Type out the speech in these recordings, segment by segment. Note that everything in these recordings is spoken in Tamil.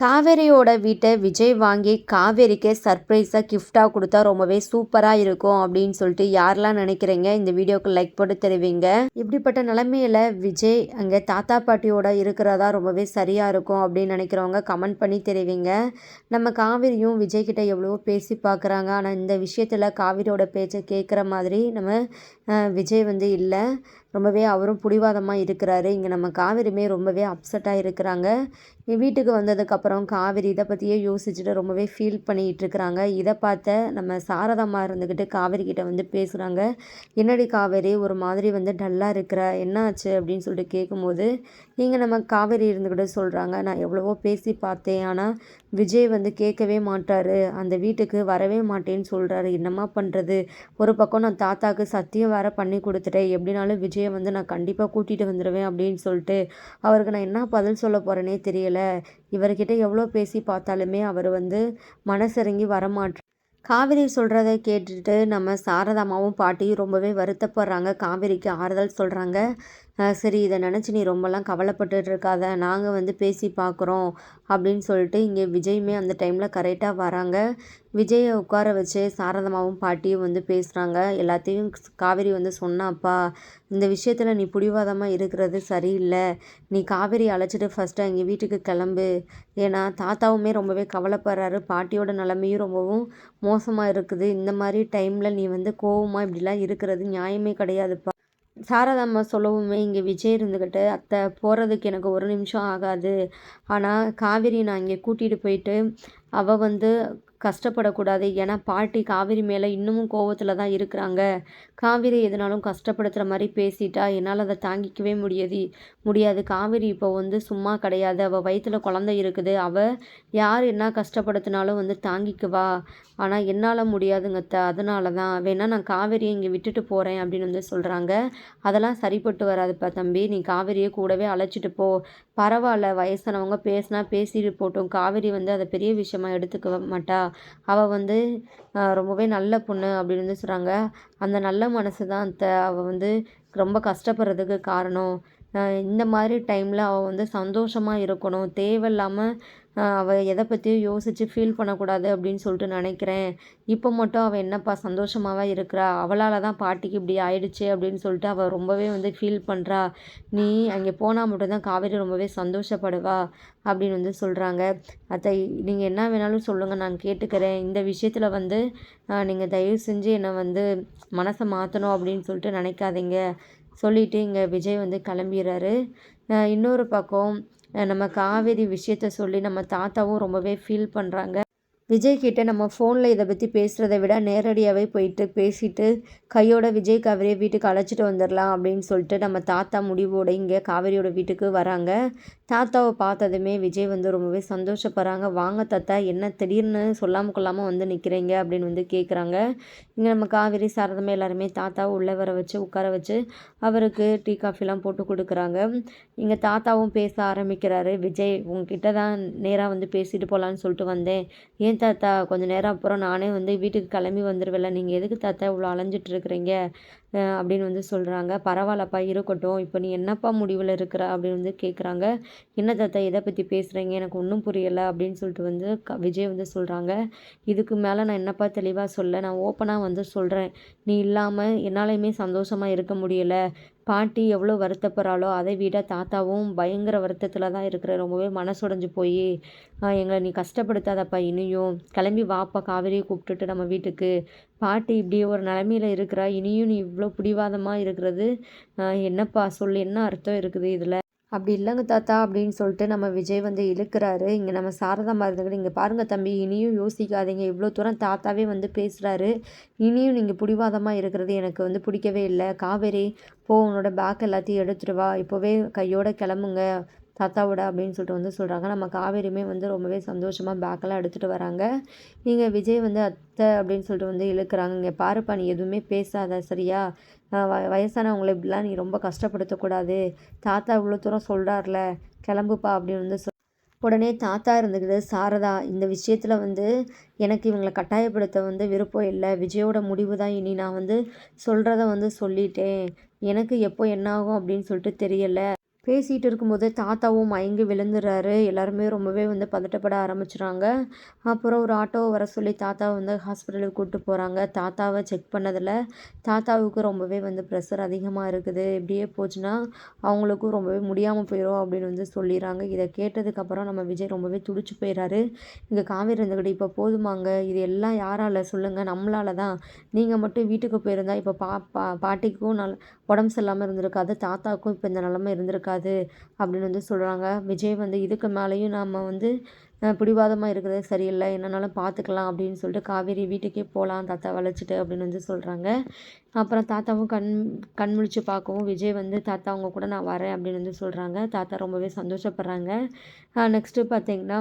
காவேரியோட வீட்டை விஜய் வாங்கி காவேரிக்கு சர்ப்ரைஸாக கிஃப்டாக கொடுத்தா ரொம்பவே சூப்பராக இருக்கும் அப்படின்னு சொல்லிட்டு யாரெல்லாம் நினைக்கிறீங்க? இந்த வீடியோக்கு லைக் போட்டு தெரிவிங்க. இப்படிப்பட்ட நிலைமையில விஜய் அங்கே தாத்தா பாட்டியோட இருக்கிறதா ரொம்பவே சரியாக இருக்கும் அப்படின்னு நினைக்கிறவங்க கமெண்ட் பண்ணி தெரிவிங்க. நம்ம காவேரியும் விஜய் கிட்ட எவ்வளவோ பேசி பார்க்குறாங்க. ஆனால் இந்த விஷயத்தில் காவேரியோட பேச்சை கேட்குற மாதிரி நம்ம விஜய் வந்து இல்லை. ரொம்பவே அவரும் பிடிவாதமாக இருக்கிறாரு. இங்கே நம்ம காவேரியுமே ரொம்பவே அப்செட்டாக இருக்கிறாங்க. வீட்டுக்கு வந்ததுக்கப்புறம் காவேரி இதை பற்றியே யோசிச்சுட்டு ரொம்பவே ஃபீல் பண்ணிகிட்டு இருக்கிறாங்க. இதை பார்த்த நம்ம சாரதம்மா இருந்துக்கிட்டு காவேரி கிட்ட வந்து பேசுகிறாங்க என்னடி காவேரி ஒரு மாதிரி வந்து டல்லாக இருக்கிற என்ன ஆச்சு? அப்படின்னு சொல்லிட்டு கேட்கும்போது நீங்கள் நம்ம காவேரி இருந்துக்கிட்டு சொல்கிறாங்க நான் எவ்வளவோ பேசி பார்த்தேன். ஆனால் விஜய் வந்து கேட்கவே மாட்டார். அந்த வீட்டுக்கு வரவே மாட்டேன்னு சொல்கிறாரு என்னம்மா பண்ணுறது ஒரு பக்கம் நான் தாத்தாக்கு சத்தியம் வேற பண்ணி கொடுத்துட்டேன். எப்படினாலும் விஜயை வந்து நான் கண்டிப்பாக கூட்டிகிட்டு வந்துடுவேன் அப்படின்னு சொல்லிட்டு அவருக்கு நான் என்ன பதில் சொல்ல போகிறேனே தெரியலை. இவர்கிட்ட எவ்வளோ பேசி பார்த்தாலுமே அவர் வந்து மனசிறங்கி வரமாட்டார் காவேரி சொல்கிறத கேட்டுட்டு நம்ம சாரதாமாவும் பாட்டியும் ரொம்பவே வருத்தப்படுறாங்க. காவேரிக்கு ஆறுதல் சொல்கிறாங்க சரி இதை நினச்சி நீ ரொம்பலாம் கவலைப்பட்டுட்டு இருக்காத நாங்கள் வந்து பேசி பார்க்குறோம் அப்படின்னு சொல்லிட்டு இங்கே விஜயுமே அந்த டைமில் கரெக்டாக வராங்க. விஜயை உட்கார வச்சு சாரதமாவும் பாட்டியும் வந்து பேசுகிறாங்க எல்லாத்தையும் காவேரி வந்து சொன்னாப்பா இந்த விஷயத்தில் நீ பிடிவாதமாக இருக்கிறது சரியில்லை. நீ காவேரி அழைச்சிட்டு ஃபஸ்ட்டு அங்கே வீட்டுக்கு கிளம்பு. ஏன்னா தாத்தாவுமே ரொம்பவே கவலைப்படுறாரு. பாட்டியோட நிலமையும் ரொம்பவும் மோசமாக இருக்குது. இந்த மாதிரி டைமில் நீ வந்து கோவமாக இப்படிலாம் இருக்கிறது நியாயமே கிடையாதுப்பா. சாரதாம்மா சொல்லவுமே இங்கே விஜய் இருந்துக்கிட்டு அத்தை போகிறதுக்கு எனக்கு ஒரு நிமிஷம் ஆகாது. ஆனால் காவேரி நான் இங்கே கூட்டிகிட்டு போயிட்டு அவள் வந்து கஷ்டப்படக்கூடாது. ஏன்னா பாட்டி காவேரி மேலே இன்னமும் கோவத்தில் தான் இருக்கிறாங்க. காவேரி எதுனாலும் கஷ்டப்படுத்துகிற மாதிரி பேசிட்டா என்னால் அதை தாங்கிக்கவே முடியாது முடியாது. காவேரி இப்போ வந்து சும்மா கிடையாது. அவள் வயிற்றில் குழந்தை இருக்குது. அவள் யார் என்ன கஷ்டப்படுத்தினாலும் வந்து தாங்கிக்குவா. ஆனால் என்னால் முடியாதுங்க த அதனால தான். வேணால் நான் காவேரியை இங்கே விட்டுட்டு போகிறேன் அப்படின்னு வந்து சொல்கிறாங்க அதெல்லாம் சரிப்பட்டு வராதுப்பா தம்பி. நீ காவேரியை கூடவே அழைச்சிட்டு போ. பரவாயில்ல. வயசானவங்க பேசினா பேசிட்டு போட்டோம். காவேரி வந்து அதை பெரிய விஷயமா எடுத்துக்க மாட்டா. அவள் வந்து ரொம்பவே நல்ல பொண்ணு அப்படின்னு வந்து சொல்கிறாங்க அந்த நல்ல மனசு தான் அந்த அவள் வந்து ரொம்ப கஷ்டப்படுறதுக்கு காரணம். இந்த மாதிரி டைமில் அவள் வந்து சந்தோஷமாக இருக்கணும். தேவையில்லாமல் அவள் எதை பற்றியும் யோசித்து ஃபீல் பண்ணக்கூடாது அப்படின்னு சொல்லிட்டு நினைக்கிறேன். இப்போ மட்டும் அவள் என்னப்பா சந்தோஷமாவா இருக்கிறா? அவளால் தான் பாட்டிக்கு இப்படி ஆயிடுச்சு அப்படின்னு சொல்லிட்டு அவள் ரொம்பவே வந்து ஃபீல் பண்ணுறா நீ அங்கே போனால் மட்டும்தான் காவேரி ரொம்பவே சந்தோஷப்படுவா அப்படின்னு வந்து சொல்கிறாங்க அத்தை நீங்கள் என்ன வேணாலும் சொல்லுங்கள் நான் கேட்டுக்கிறேன். இந்த விஷயத்தில் வந்து நீங்கள் தயவு செஞ்சு என்னை வந்து மனசை மாற்றணும் அப்படின்னு சொல்லிட்டு நினைக்காதீங்க. சொல்லிவிட்டு இங்கே விஜய் வந்து கிளம்பிடுறாரு. இன்னொரு பக்கம் நம்ம காவேரி விஷயத்த சொல்லி நம்ம தாத்தாவும் ரொம்பவே ஃபீல் பண்ணுறாங்க விஜய் கிட்ட நம்ம ஃபோனில் இதை பற்றி பேசுகிறத விட நேரடியாகவே போயிட்டு பேசிட்டு கையோட விஜய் காவேரியை வீட்டுக்கு அழைச்சிட்டு வந்துடலாம் அப்படின்னு சொல்லிட்டு நம்ம தாத்தா முடிவோட இங்கே காவேரியோட வீட்டுக்கு வராங்க. தாத்தாவை பார்த்ததுமே விஜய் வந்து ரொம்பவே சந்தோஷப்படுறாங்க. வாங்க தாத்தா என்ன திடீர்னு சொல்லாமல் கொள்ளாமல் வந்து நிற்கிறீங்க அப்படின்னு வந்து கேட்குறாங்க இங்கே நம்ம காவேரி சாரதமே எல்லாருமே தாத்தாவை உள்ளே வர வச்சு உட்கார வச்சு அவருக்கு டீ காஃபிலாம் போட்டு கொடுக்குறாங்க. இங்கே தாத்தாவும் பேச ஆரம்பிக்கிறாரு. விஜய் உங்ககிட்ட தான் நேராக வந்து பேசிட்டு போகலான்னு சொல்லிட்டு வந்தேன். ஏன் தாத்தா கொஞ்சம் நேரம் அப்புறம் நானே வந்து வீட்டுக்கு கிளம்பி வந்துடுவேல நீங்கள் எதுக்கு தாத்தா இவ்வளோ அலைஞ்சிட்ருக்குறீங்க? அப்படின்னு வந்து சொல்கிறாங்க பரவாயில்லப்பா இருக்கட்டும். இப்போ நீ என்னப்பா முடிவில் இருக்கிற? அப்படின்னு வந்து கேட்குறாங்க என்ன தாத்தா எதை பற்றி பேசுகிறீங்க எனக்கு ஒன்றும் புரியலை அப்படின்னு சொல்லிட்டு வந்து க விஜய் வந்து சொல்கிறாங்க இதுக்கு மேலே நான் என்னப்பா தெளிவாக சொல்ல? நான் ஓப்பனாக வந்து சொல்கிறேன் நீ இல்லாமல் என்னாலையுமே சந்தோஷமாக இருக்க முடியலை. பாட்டி எவ்வளோ வருத்தப்படுறாளோ அதை விட தாத்தாவும் பயங்கர வருத்தத்தில் தான் இருக்கிற ரொம்பவே மனசுடைஞ்சு போய் எங்களை நீ கஷ்டப்படுத்தாதப்பா இனியும் கிளம்பி வாப்பா காவேரியை கூப்பிட்டுட்டு நம்ம வீட்டுக்கு. பாட்டி இப்படி ஒரு நிலமையில இருக்கிறா. இனியும் நீ இவ்வளோ பிடிவாதமாக இருக்கிறது என்னப்பா சொல்லு என்ன அர்த்தம் இருக்குது இதில்? அப்படி இல்லைங்க தாத்தா அப்படின்னு சொல்லிட்டு நம்ம விஜய் வந்து இழுக்கிறாரு. இங்கே நம்ம சாரதாமா இருந்துக்கிட்டு இங்கே பாருங்கள் தம்பி இனியும் யோசிக்காதீங்க. இவ்வளோ தூரம் தாத்தாவே வந்து பேசுகிறாரு இனியும் நீங்கள் பிடிவாதமாக இருக்கிறது எனக்கு வந்து பிடிக்கவே இல்லை. காவேரி போ உன்னோட பேக் எல்லாத்தையும் எடுத்துட்டு வா. இப்போவே கையோட கிளம்புங்க. தாத்தாவோட அப்படின்னு சொல்லிட்டு வந்து சொல்கிறாங்க நம்ம காவேரியுமே வந்து ரொம்பவே சந்தோஷமாக பேக்கெல்லாம் எடுத்துகிட்டு வராங்க. இங்கே விஜய் வந்து அத்தை அப்படின்னு சொல்லிட்டு வந்து இழுக்கிறாங்க. இங்கே பாருப்பா நீ எதுவுமே பேசாத சரியா? வ வயசானவங்களை இப்படிலாம் நீ ரொம்ப கஷ்டப்படுத்தக்கூடாது. தாத்தா இவ்வளோ தூரம் சொல்கிறார்ல கிளம்புப்பா அப்படின்னு வந்து சொல் உடனே தாத்தா இருந்துக்கிட்டு சாரதா இந்த விஷயத்தில் வந்து எனக்கு இவங்களை கட்டாயப்படுத்த வந்து விருப்பம் இல்லை. விஜயோட முடிவு தான் இனி நான் வந்து சொல்கிறத வந்து சொல்லிட்டேன். எனக்கு எப்போ என்ன ஆகும் அப்படின்னு சொல்லிட்டு தெரியலை. பேசிகிட்டு இருக்கும்போது தாத்தாவும் மயங்கி விழுந்துடுறாரு எல்லாருமே ரொம்பவே வந்து பதட்டப்பட ஆரம்பிச்சிடுறாங்க அப்புறம் ஒரு ஆட்டோவை வர சொல்லி தாத்தாவை வந்து ஹாஸ்பிட்டலுக்கு கூப்பிட்டு போகிறாங்க தாத்தாவை செக் பண்ணதில் தாத்தாவுக்கு ரொம்பவே வந்து ப்ரெஷர் அதிகமாக இருக்குது. இப்படியே போச்சுன்னா அவங்களுக்கும் ரொம்பவே முடியாமல் போயிடும் அப்படின்னு வந்து சொல்லிடுறாங்க இதை கேட்டதுக்கப்புறம் நம்ம விஜய் ரொம்பவே துடிச்சு போயிடுறாரு இங்கே காவேரி இருந்துக்கிட்டு இப்போ போதுமாங்க. இது எல்லாம் யாரால்? சொல்லுங்கள் நம்மளால தான். நீங்கள் மட்டும் வீட்டுக்கு போயிருந்தா இப்போ பா பா பாட்டிக்கும் நல் உடம்பு சரியில்லாமல் இருந்திருக்காது தாத்தாவுக்கும் இப்போ இந்த நிலமை இருந்திருக்காது அப்படின்னு வந்து சொல்கிறாங்க விஜய் வந்து இதுக்கு மேலேயும் நம்ம வந்து பிடிவாதமாக இருக்கிறது சரியில்லை என்னன்னாலும் பார்த்துக்கலாம் அப்படின்னு சொல்லிட்டு காவேரி வீட்டுக்கே போகலாம் தாத்தா வளைச்சிட்டு அப்படின்னு வந்து சொல்கிறாங்க அப்புறம் தாத்தாவும் கண் கண் முழிச்சு பார்க்கவும் விஜய் வந்து தாத்தா அவங்க கூட நான் வரேன் அப்படின்னு வந்து சொல்கிறாங்க தாத்தா ரொம்பவே சந்தோஷப்படுறாங்க. நெக்ஸ்ட்டு பார்த்தீங்கன்னா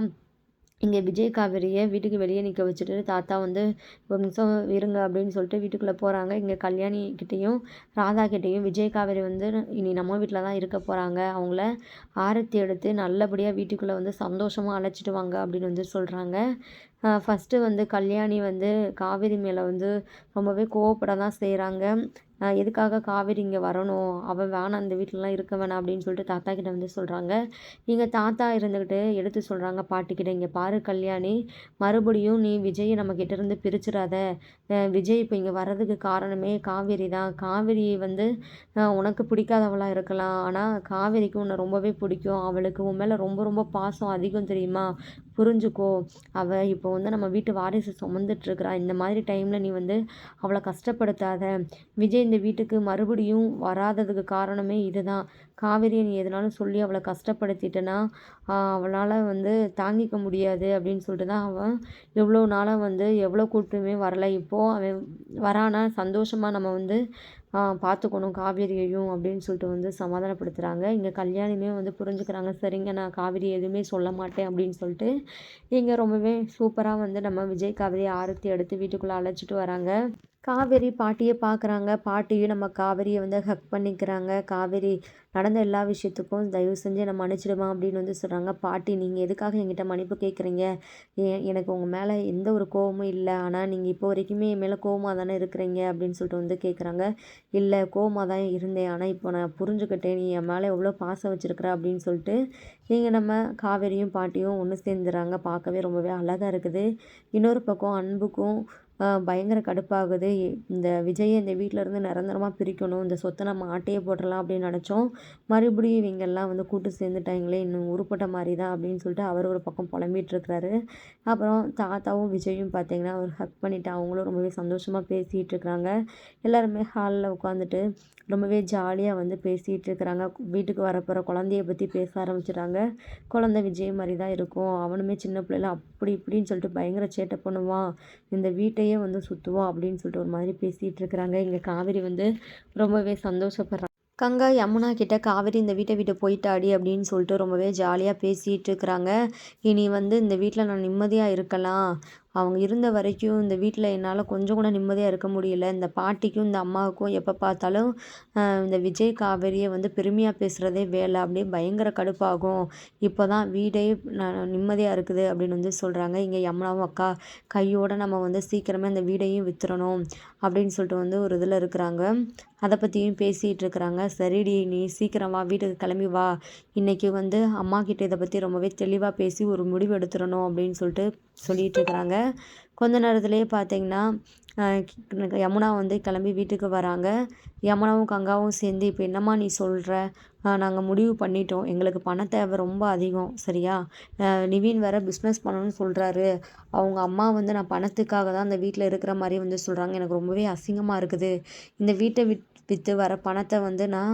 இங்கே விஜய் காவேரியை வீட்டுக்கு வெளியே நிற்க வச்சுட்டு தாத்தா வந்து ஒரு நிமிஷம் இருங்க அப்படின்னு சொல்லிட்டு வீட்டுக்குள்ளே போகிறாங்க. இங்கே கல்யாணி கிட்டேயும் ராதா கிட்டேயும் விஜய் காவேரி வந்து இனி நம்ம வீட்டில் தான் இருக்க போகிறாங்க. அவங்கள ஆரத்தி எடுத்து நல்லபடியாக வீட்டுக்குள்ளே வந்து சந்தோஷமாக அழைச்சிட்டு வாங்க அப்படின்னு வந்து சொல்கிறாங்க. ஃபஸ்ட்டு வந்து கல்யாணி வந்து காவேரி மேலே வந்து ரொம்பவே கோவப்பட தான் செய்கிறாங்க எதுக்காக காவேரி இங்கே வரணும்? அவள் வேணாம் அந்த வீட்டிலலாம் இருக்க வேணாம் அப்படின்னு சொல்லிட்டு தாத்தா கிட்ட வந்து சொல்கிறாங்க இங்கே தாத்தா இருந்துக்கிட்டு எடுத்து சொல்கிறாங்க பாட்டிக்கிட்ட இங்கே பாரு கல்யாணி மறுபடியும் நீ விஜயை நம்ம கிட்டேருந்து பிரிச்சிடாத. விஜய் இப்போ இங்கே வர்றதுக்கு காரணமே காவேரி தான். காவேரி வந்து உனக்கு பிடிக்காதவளாக இருக்கலாம். ஆனால் காவேரிக்கு உன்னை ரொம்பவே பிடிக்கும். அவளுக்கு உன் மேலே ரொம்ப ரொம்ப பாசம் அதிகம் தெரியுமா? புரிஞ்சுக்கோ. அவள் இப்போ வந்து நம்ம வீட்டு வாரிசு சுமந்துட்டுருக்குறா இந்த மாதிரி டைமில் நீ வந்து அவளை கஷ்டப்படுத்தாத. விஜய் இந்த வீட்டுக்கு மறுபடியும் வராததுக்கு காரணமே இதுதான். காவேரியை நீ எதனாலும் சொல்லி அவளை கஷ்டப்படுத்திட்டேன்னா அவளால் வந்து தாங்கிக்க முடியாது அப்படின்னு சொல்லிட்டு தான் அவன் எவ்வளோ நாளாக வந்து எவ்வளோ கூட்டமே வரலை. இப்போது அவன் வரானா சந்தோஷமாக நம்ம வந்து பார்த்துக்கணும் காவேரியையும் அப்படின்னு சொல்லிட்டு வந்து சமாதானப்படுத்துகிறாங்க இங்கே கல்யாணியுமே வந்து புரிஞ்சுக்கிறாங்க. சரிங்க நான் காவேரி எதுவுமே சொல்ல மாட்டேன் அப்படின்னு சொல்லிட்டு இங்கே ரொம்பவே சூப்பராக வந்து நம்ம விஜய் காவேரி ஆரத்தி எடுத்து வீட்டுக்குள்ளே அழைச்சிட்டு வராங்க. காவேரி பாட்டியை பார்க்குறாங்க பாட்டியும் நம்ம காவேரியை வந்து ஹக் பண்ணிக்கிறாங்க. காவேரி நடந்த எல்லா விஷயத்துக்கும் தயவு செஞ்சு என்னை மன்னிச்சிடுமா அப்படின்னு வந்து சொல்கிறாங்க பாட்டி நீங்கள் எதுக்காக என்கிட்ட மன்னிப்பு கேட்குறீங்க எனக்கு உங்கள் மேலே எந்த ஒரு கோவமும் இல்லை. ஆனால் நீங்கள் இப்போ வரைக்குமே என் மேலே கோபமாக தானே இருக்கிறீங்க அப்படின்னு சொல்லிட்டு வந்து கேட்குறாங்க இல்லை கோபமாக தான் இருந்தேன். ஆனால் இப்போ நான் புரிஞ்சுக்கிட்டேன். நீ என் மேலே எவ்வளோ பாசம் வச்சுருக்குற அப்படின்னு சொல்லிட்டு நீங்கள் நம்ம காவேரியும் பாட்டியும் ஒன்று சேர்ந்துறாங்க. பார்க்கவே ரொம்பவே அழகாக இருக்குது. இன்னொரு பக்கம் அன்புக்கும் பயங்கர கடுப்பாகுது. இந்த விஜயை இந்த வீட்டிலேருந்து நிரந்தரமாக பிரிக்கணும். இந்த சொத்தை நம்ம ஆட்டையே போட்டுடலாம் அப்படின்னு நினச்சோம். மறுபடியும் இவங்கெல்லாம் வந்து கூட்டு சேர்ந்துட்டாங்களே இன்னும் உருப்பட்ட மாதிரி தான் அப்படின்னு சொல்லிட்டு அவர் ஒரு பக்கம் புலம்பிகிட்ருக்கிறாரு அப்புறம் தாத்தாவும் விஜயும் பார்த்தீங்கன்னா அவர் ஹக் பண்ணிவிட்டு அவங்களும் ரொம்பவே சந்தோஷமாக பேசிகிட்டு இருக்கிறாங்க. எல்லாருமே ஹாலில் உட்காந்துட்டு ரொம்பவே ஜாலியாக வந்து பேசிகிட்டு இருக்கிறாங்க. வீட்டுக்கு வரப்போகிற குழந்தைய பற்றி பேச ஆரம்பிச்சிட்டாங்க குழந்த விஜய் மாதிரி தான் இருக்கும். அவனுமே சின்ன பிள்ளைல அப்படி இப்படின்னு சொல்லிட்டு பயங்கர சேட்டை பண்ணுவான். இந்த வீட்டை வீட்டையே வந்து சுற்றுவோம் அப்படின்னு சொல்லிட்டு ஒரு மாதிரி பேசிகிட்டு இருக்கிறாங்க. இங்கே காவேரி வந்து ரொம்பவே சந்தோஷப்படுறாங்க. கங்கா யமுனா கிட்ட காவேரி இந்த வீட்டை விட்டு போயிட்டாடி அப்படின்னு சொல்லிட்டு ரொம்பவே ஜாலியாக பேசிகிட்டு இருக்கிறாங்க. இனி வந்து இந்த வீட்டில் நான் நிம்மதியாக இருக்கலாம். அவங்க இருந்த வரைக்கும் இந்த வீட்டில் என்னால் கொஞ்சம் கூட நிம்மதியாக இருக்க முடியல. இந்த பாட்டிக்கும் இந்த அம்மாவுக்கும் எப்போ பார்த்தாலும் இந்த விஜய் காவேரியை வந்து பெருமையாக பேசுகிறதே வேலை. அப்படியே பயங்கர கடுப்பாகும். இப்போ தான் வீடே நிம்மதியாக இருக்குது அப்படின்னு வந்து சொல்கிறாங்க இங்கே யமுனாவும் அக்கா கையோடு நம்ம வந்து சீக்கிரமே அந்த வீடையும் வித்துறணும் அப்படின்னு சொல்லிட்டு வந்து ஒரு இதில் இருக்கிறாங்க. அதை பற்றியும் பேசிகிட்டு இருக்கிறாங்க. சரிடி நீ சீக்கிரம் வா வீட்டுக்கு கிளம்பி வா. இன்றைக்கி வந்து அம்மா கிட்ட இதை பற்றி ரொம்பவே தெளிவாக பேசி ஒரு முடிவு எடுத்துடணும் அப்படின்னு சொல்லிட்டு சொல்லிகிட்டு இருக்கிறாங்க. கொஞ்ச நேரத்துலேயே பார்த்தீங்கன்னா யமுனா வந்து கிளம்பி வீட்டுக்கு வராங்க. யமுனாவும் கங்காவும் சேர்ந்து இப்போ என்னம்மா நீ சொல்கிற நாங்கள் முடிவு பண்ணிட்டோம். எங்களுக்கு பண தேவை ரொம்ப அதிகம். சரியா? நிவின் வேறு பிஸ்னஸ் பண்ணணும்னு சொல்கிறாரு அவங்க அம்மா வந்து நான் பணத்துக்காக தான் அந்த வீட்டில் இருக்கிற மாதிரி வந்து சொல்கிறாங்க எனக்கு ரொம்பவே அசிங்கமாக இருக்குது. இந்த வீட்டை விட் விற்று வர பணத்தை வந்து நான்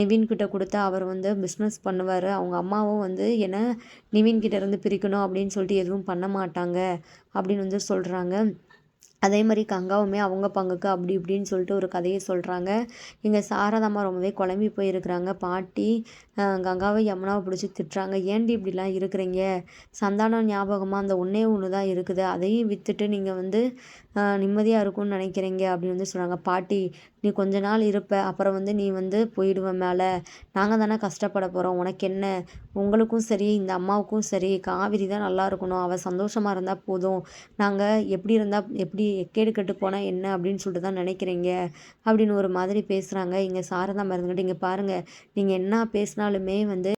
நிவின்கிட்ட கொடுத்தா அவர் வந்து பிஸ்னஸ் பண்ணுவார். அவங்க அம்மாவும் வந்து என்னை நிவின்கிட்ட இருந்து பிரிக்கணும் அப்படின்னு சொல்லிட்டு எதுவும் பண்ண மாட்டாங்க அப்படின்னு வந்து சொல்கிறாங்க அதே மாதிரி கங்காவுமே அவங்க பங்குக்கு அப்படி இப்படின்னு சொல்லிட்டு ஒரு கதையை சொல்கிறாங்க இங்கே சாரதாம்மா ரொம்பவே குழம்பி போயிருக்கிறாங்க. பாட்டி கங்காவை யமுனாவை பிடிச்சி திட்டுறாங்க. ஏன்டி இப்படிலாம் இருக்கிறீங்க? சந்தானம் ஞாபகமாக அந்த ஒன்றே ஒன்று தான் இருக்குது. அதையும் விற்றுட்டு நீங்கள் வந்து நிம்மதியாக இருக்கும்னு நினைக்கிறீங்க அப்படின்னு வந்து சொல்கிறாங்க பாட்டி நீ கொஞ்ச நாள் இருப்ப அப்புறம் வந்து நீ வந்து போயிடுவ மேலே. நாங்கள் தானே கஷ்டப்பட போகிறோம் உனக்கு என்ன? உங்களுக்கும் சரி இந்த அம்மாவுக்கும் சரி காவிரி தான் நல்லா இருக்கணும். அவள் சந்தோஷமாக இருந்தால் போதும். நாங்கள் எப்படி இருந்தால் எப்படி எக்கேடு கெட்டு போனால் என்ன அப்படின்னு சொல்லிட்டு தான் நினைக்கிறீங்க அப்படின்னு ஒரு மாதிரி பேசுகிறாங்க இங்கே சாரதா மருந்துக்கிட்ட இங்கே பாருங்கள் நீங்கள் என்ன பேசினாலுமே வந்து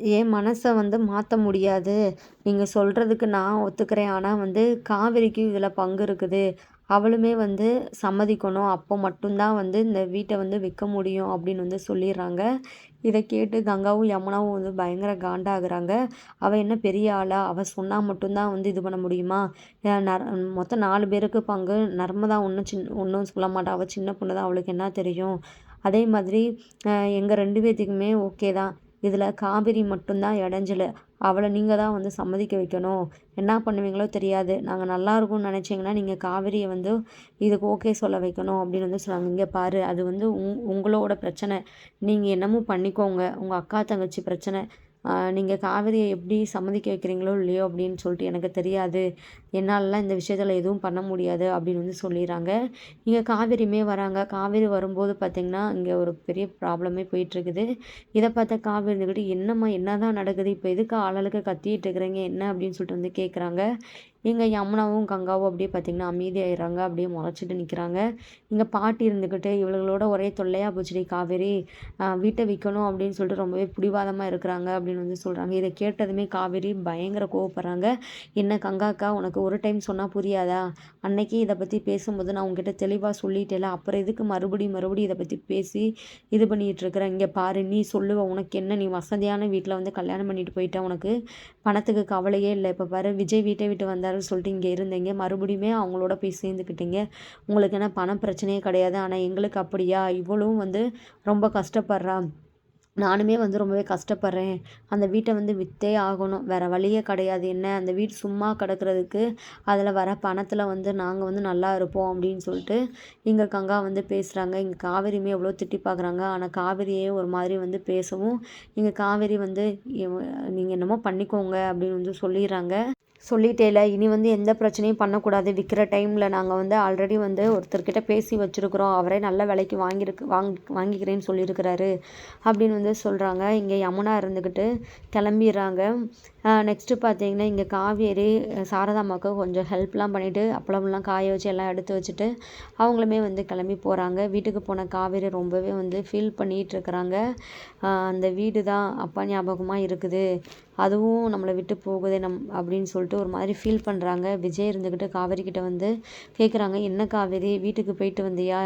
என் மனசை வந்து மாற்ற முடியாது. நீங்கள் சொல்கிறதுக்கு நான் ஒத்துக்கிறேன். ஆனால் வந்து காவிரிக்கு இதில் பங்கு இருக்குது. அவளுமே வந்து சம்மதிக்கணும். அப்போ மட்டும்தான் வந்து இந்த வீட்டை வந்து விற்க முடியும் அப்படின்னு வந்து சொல்லிடுறாங்க. இதை கேட்டு கங்காவும் யமுனாவும் வந்து பயங்கர காண்டாகிறாங்க. அவள் என்ன பெரிய ஆளா? அவள் சொன்னால் மட்டும்தான் வந்து இது பண்ண முடியுமா? நர் மொத்தம் நாலு பேருக்கு பங்கு. நர்மதா ஒன்றும் சின் ஒன்றும் சொல்ல மாட்டா. அவள் சின்ன பொண்ணு தான் அவளுக்கு என்ன தெரியும்? அதே மாதிரி எங்கள் ரெண்டு பேர்த்துக்குமே ஓகே தான். இதில் காவிரி மட்டும்தான் இடைஞ்சல். அவளை நீங்கள் தான் வந்து சம்மதிக்க வைக்கணும். என்ன பண்ணுவீங்களோ தெரியாது. நாங்கள் நல்லா இருக்கும்னு நினச்சிங்கன்னா நீங்கள் காவிரியை வந்து இதுக்கு ஓகே சொல்ல வைக்கணும் அப்படின்னு வந்து சொன்னாங்க இங்கே பாரு அது வந்து உங் உங்களோட பிரச்சனை. நீங்கள் என்னமோ பண்ணிக்கோங்க. உங்கள் அக்கா தங்கச்சி பிரச்சனை. நீங்கள் காவிரியை எப்படி சம்மதிக்க வைக்கிறீங்களோ இல்லையோ அப்படின்னு சொல்லிட்டு எனக்கு தெரியாது. என்னாலலாம் இந்த விஷயத்தில் எதுவும் பண்ண முடியாது அப்படின்னு வந்து சொல்லிடுறாங்க. இங்கே காவிரியுமே வராங்க. காவிரி வரும்போது பார்த்திங்கன்னா இங்கே ஒரு பெரிய ப்ராப்ளமே போயிட்டுருக்குது. இதை பார்த்தா காவிரி இருந்துக்கிட்டு என்னம்மா என்ன தான் நடக்குது? இப்போ எதுக்கு ஆளாளுக்கு கத்திட்டு இருக்கிறீங்க? என்ன? அப்படின்னு சொல்லிட்டு வந்து கேட்குறாங்க இங்கே யமுனாவும் கங்காவும் அப்படியே பார்த்திங்கன்னா அமைதியாகிறாங்க அப்படியே முறைச்சிட்டு நிற்கிறாங்க இங்கே பாட்டி இருந்துக்கிட்டு இவளுகளோட ஒரே தொல்லையாக போச்சுடி காவேரி வீட்டை விற்கணும் அப்படின்னு சொல்லிட்டு ரொம்பவே பிடிவாதமாக இருக்கிறாங்க அப்படின்னு வந்து சொல்கிறாங்க இதை கேட்டதுமே காவேரி பயங்கர கோவப்படுறாங்க. என்ன கங்காக்கா உனக்கு ஒரு டைம் சொன்னால் புரியாதா? அன்னைக்கு இதை பற்றி பேசும்போது நான் உங்ககிட்ட தெளிவாக சொல்லிட்டேல. அப்புறம் எதுக்கு மறுபடியும் மறுபடியும் இதை பற்றி பேசி இது பண்ணிகிட்டு இருக்கிறேன் இங்கே பாரு நீ சொல்லுவ. உனக்கு என்ன? நீ வசதியான வீட்டில் வந்து கல்யாணம் பண்ணிட்டு போயிட்டா. உனக்கு பணத்துக்கு கவலையே இல்லை. இப்போ பாரு விஜய் வீட்டை விட்டு வந்தார். எல்லாரும் சொல்லிட்டு இங்கே இருந்தீங்க. மறுபடியுமே அவங்களோட போய் சேர்ந்துக்கிட்டீங்க. உங்களுக்கு என்ன பணம் பிரச்சனையே கிடையாது. ஆனால் எங்களுக்கு அப்படியா? இவ்வளவும் வந்து ரொம்ப கஷ்டப்படுறா. நானுமே வந்து ரொம்பவே கஷ்டப்படுறேன். அந்த வீட்டை வந்து விற்றே ஆகணும். வேறு வழியே கிடையாது. என்ன? அந்த வீடு சும்மா கிடக்கிறதுக்கு அதில் வர பணத்தில் வந்து நாங்கள் வந்து நல்லா இருப்போம் அப்படின்னு சொல்லிட்டு இங்கே கங்கா வந்து பேசுகிறாங்க இங்கே காவேரியுமே எவ்வளோ திட்டி பார்க்குறாங்க. ஆனால் காவேரியே ஒரு மாதிரி வந்து பேசவும் இங்கே காவேரி வந்து நீங்கள் என்னமோ பண்ணிக்கோங்க அப்படின்னு வந்து சொல்லிடுறாங்க. சொல்லிட்டேல இனி வந்து எந்த பிரச்சனையும் பண்ணக்கூடாது. விற்கிற டைமில் நாங்கள் வந்து ஆல்ரெடி வந்து ஒருத்தர்கிட்ட பேசி வச்சுருக்குறோம். அவரே நல்ல விலைக்கு வாங்கியிருக்கு வாங்கி வாங்கிக்கிறேன்னு சொல்லியிருக்கிறாரு அப்படின்னு வந்து சொல்கிறாங்க இங்கே யமுனா இருந்துக்கிட்டு கிளம்பிடுறாங்க. நெக்ஸ்ட்டு பார்த்தீங்கன்னா இங்கே காவேரி சாரதாம்மாவுக்கு கொஞ்சம் ஹெல்ப்லாம் பண்ணிவிட்டு அப்பளம்லாம் காய வச்சு எல்லாம் எடுத்து வச்சுட்டு அவங்களுமே வந்து கிளம்பி போகிறாங்க வீட்டுக்கு போன காவேரி ரொம்பவே வந்து ஃபீல் பண்ணிகிட்டு இருக்கிறாங்க. அந்த வீடு தான் அப்பா ஞாபகமாக இருக்குது. அதுவும் நம்மளை விட்டு போகுதே நம் அப்படின்னு சொல்லிட்டு ஒரு மாதிரி ஃபீல் பண்ணுறாங்க விஜய் இருந்துக்கிட்டு காவேரி கிட்ட வந்து கேட்குறாங்க என்ன காவேரி வீட்டுக்கு போயிட்டு வந்தியா?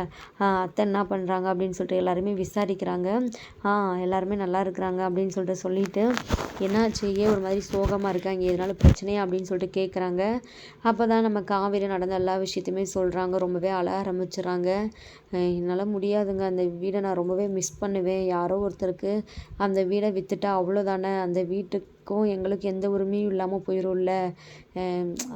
அத்தை என்ன பண்ணுறாங்க அப்படின்னு சொல்லிட்டு எல்லாருமே விசாரிக்கிறாங்க. ஆ எல்லாருமே நல்லா இருக்கிறாங்க அப்படின்னு சொல்லிட்டு சொல்லிட்டு என்னாச்சு? ஏன் ஒரு மாதிரி சோகமாக இருக்காங்க எதனால பிரச்சனையா அப்படின்னு சொல்லிட்டு கேட்குறாங்க அப்போ தான் நம்ம காவேரி நடந்த எல்லா விஷயத்தையுமே சொல்கிறாங்க ரொம்பவே அழ ஆரம்பிச்சுறாங்க என்னால் முடியாதுங்க அந்த வீடை நான் ரொம்பவே மிஸ் பண்ணுவேன். யாரோ ஒருத்தருக்கு அந்த வீடை விற்றுட்டா அவ்வளோதானே அந்த வீட்டுக்கும் எங்களுக்கு எந்த உரிமையும் இல்லாமல் போயிடும்ல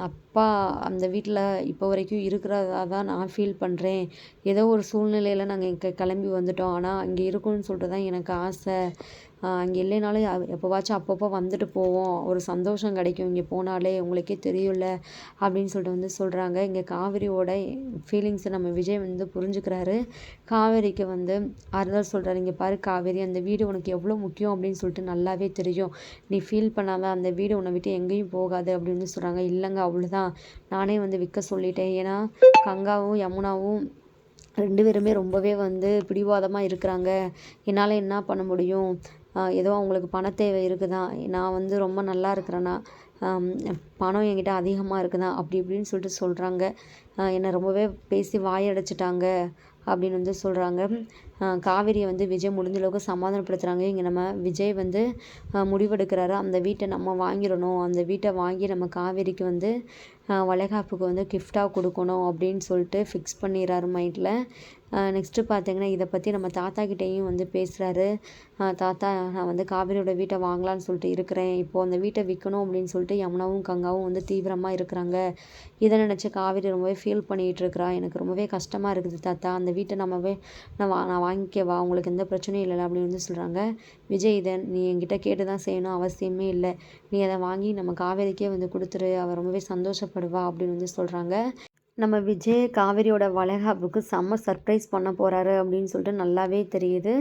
அப்பா அந்த வீட்டில் இப்போ வரைக்கும் இருக்கிறதா தான் நான் ஃபீல் பண்ணுறேன் ஏதோ ஒரு சூழ்நிலையில் நாங்கள் இங்கே கிளம்பி வந்துட்டோம். ஆனால் அங்கே இருக்கணும்னு சொல்லிட்டு தான் எனக்கு ஆசை. அங்கே இல்லைனாலும் எப்போவாச்சும் அப்பப்போ வந்துட்டு போவோம். ஒரு சந்தோஷம் கிடைக்கும். இங்கே போனாலே உங்களுக்கே தெரியும்ல அப்படின்னு சொல்லிட்டு வந்து சொல்கிறாங்க இங்கே காவிரியோட ஃபீலிங்ஸை நம்ம விஜய் வந்து புரிஞ்சுக்கிறாரு. காவேரிக்கு வந்து ஆறுதல் சொல்கிறாரு இங்கே பாரு காவேரி அந்த வீடு உனக்கு எவ்வளோ முக்கியம்? அப்படின்னு சொல்லிட்டு நல்லாவே தெரியும். நீ ஃபீல் பண்ணாத அந்த வீடு உன்னை விட்டு எங்கேயும் போகாது அப்படின்னு சொல்கிறாங்க இல்லைங்க அவ்வளோதான் நானே வந்து விற்க சொல்லிட்டேன். ஏன்னா கங்காவும் யமுனாவும் ரெண்டு பேருமே ரொம்பவே வந்து பிடிவாதமாக இருக்கிறாங்க. என்னால் என்ன பண்ண முடியும்? ஏதோ அவங்களுக்கு பண தேவை இருக்குதா? நான் வந்து ரொம்ப நல்லா இருக்கிறேன்னா பணம் என்கிட்ட அதிகமாக இருக்குதா? அப்படி இப்படின்னு சொல்லிட்டு சொல்கிறாங்க என்னை ரொம்பவே பேசி வாயடைச்சிட்டாங்க அப்படின்னு வந்து சொல்கிறாங்க காவேரியை வந்து விஜய் முடிஞ்ச அளவுக்கு சமாதானப்படுத்துகிறாங்க இங்கே நம்ம விஜய் வந்து முடிவெடுக்கிறாரு. அந்த வீட்டை நம்ம வாங்கிடணும். அந்த வீட்டை வாங்கி நம்ம காவேரிக்கு வந்து வளைகாப்புக்கு வந்து கிஃப்டாக கொடுக்கணும் அப்படின்னு சொல்லிட்டு ஃபிக்ஸ் பண்ணிடுறாரு மைண்டில் நெக்ஸ்ட்டு பார்த்தீங்கன்னா இதை பற்றி நம்ம தாத்தா கிட்டேயும் வந்து பேசுகிறாரு தாத்தா நான் வந்து காவேரியோட வீட்டை வாங்கலான்னு சொல்லிட்டு இருக்கிறேன். இப்போது அந்த வீட்டை விற்கணும் அப்படின்னு சொல்லிட்டு யமுனாவும் கங்காவும் வந்து தீவிரமாக இருக்கிறாங்க. இதை நினச்சி காவேரி ரொம்பவே ஃபீல் பண்ணிகிட்டு இருக்கிறா. எனக்கு ரொம்பவே கஷ்டமாக இருக்குது தாத்தா. அந்த வீட்டை நம்மவே நான் வா நான் வாங்கிக்கவா உங்களுக்கு எந்த பிரச்சனையும் இல்லை அப்படின்னு வந்து சொல்கிறாங்க விஜய் இதை நீ என்கிட்ட கேட்டு தான் செய்யணும் அவசியமே இல்லை. நீ அதை வாங்கி நம்ம காவேரிக்கே வந்து கொடுத்துரு. அவள் ரொம்பவே சந்தோஷப்படுவா அப்படின்னு வந்து சொல்கிறாங்க நம்ம விஜய் காவேரியோட வளைகாப்புக்கு செம்ம சர்ப்ரைஸ் பண்ண போகிறாரு அப்படின்னு சொல்லிட்டு நல்லாவே தெரியுது.